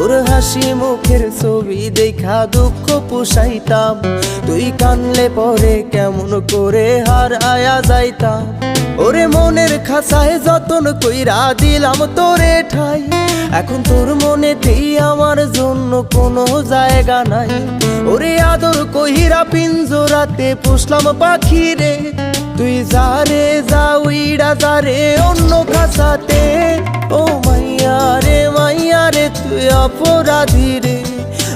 তোর হাসি মুখের ছবি দেখা দুঃখ পোষাইতাম। তুই কানলে পরে কেমন করে হার আয়া যাইতাম। ওরে মনের খাসায় যতন কইরা দিলাম তোরে ঠাই। এখন তোর মনেতেই আমার জন্য কোনো জায়গা নাই। ওরে আদর কহিরা পিঞ্জোরাতে পুষলাম পাখি রে তুই যারে যা উইড়া যারে অন্য খাসাতে ও মাইয়া রে মাইয়া রে, তুই অপরাধী রে।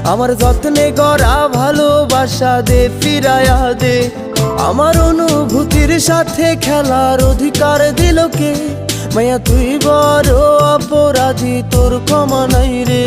আমার যত্নে গড়া ভালোবাসা দে ফিরায়া দে। আমার অনুভূতির সাথে খেলার অধিকার দিল কে? মাইয়া, তুই বড় অপরাধী, তোর ক্ষমা নাই রে।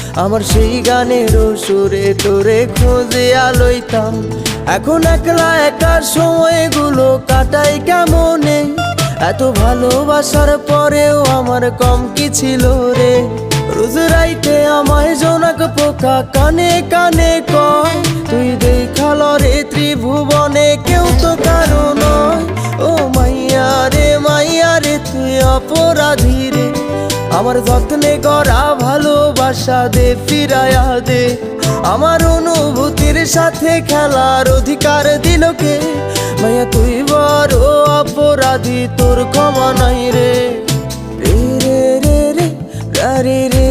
আমার সেই গানের সুরে তোরে খুঁজিয়া লইতাম এখন একলা একার সময়গুলো কাটাই কেমনে? এত ভালোবাসার পরেও আমার কম কি ছিল রে? রোজ রাইতে আমায় জোনাক পোকা কানে কানে কয়, তুই দেখাল রে ত্রিভুবনে কেউ তো কারও নয়। ও মাইয়া রে মাইয়া রে, তুই অপরাধী আমার যত্নে করা ভালোবাসা দে ফিরায়া দে আমার অনুভূতির সাথে খেলার অধিকার দিল কে মাইয়া তুই বড় অপরাধী তোর ক্ষমা নাই রে রা রে রে রে রে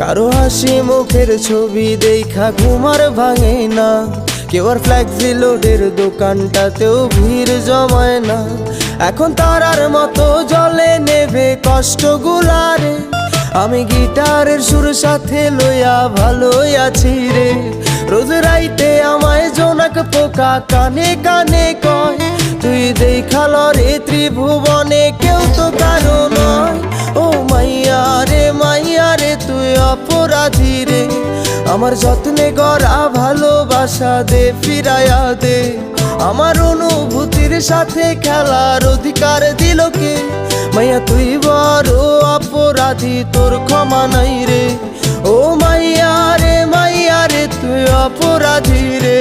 কারও হাসি মুখের ছবি দেখা ঘুমার ভাঙে না। কেউ আর ফ্ল্যাক্সি লোডের দোকানটাতেও ভিড় জমায় না। এখন তারার মতো জলে নেবে কষ্টগুলারে আমি গিটারের সুর সাথে লইয়া ভালোই আছি রে। রোজ রাইতে আমায় জোনাক পোকা কানে কানে কয়, তুই দেখাল রে ত্রিভুবনে কেউ তো কারও নয়। ও মাইয়া রে মাইয়া রে তুই অপরাধী রে। আমার যত্নে গড়া ভালোবাসা দে ফিরায়া দে। আমার অনুভূতির সাথে খেলার অধিকার দিল কে? মাইয়া, তুই বড় অপরাধী, তোর ক্ষমা নাই রে। ও মাইয়া রে মাইয়া রে তুই অপরাধী রে।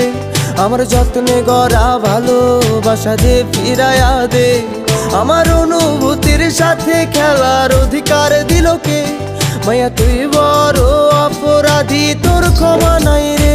আমার যত্নে গড়া ভালোবাসা দে ফিরায়া দে। আমার অনুভূতির সাথে খেলার অধিকার দিল কে? মাইয়া তুই বড় অপরাধী, তোর ক্ষমা নাই রে।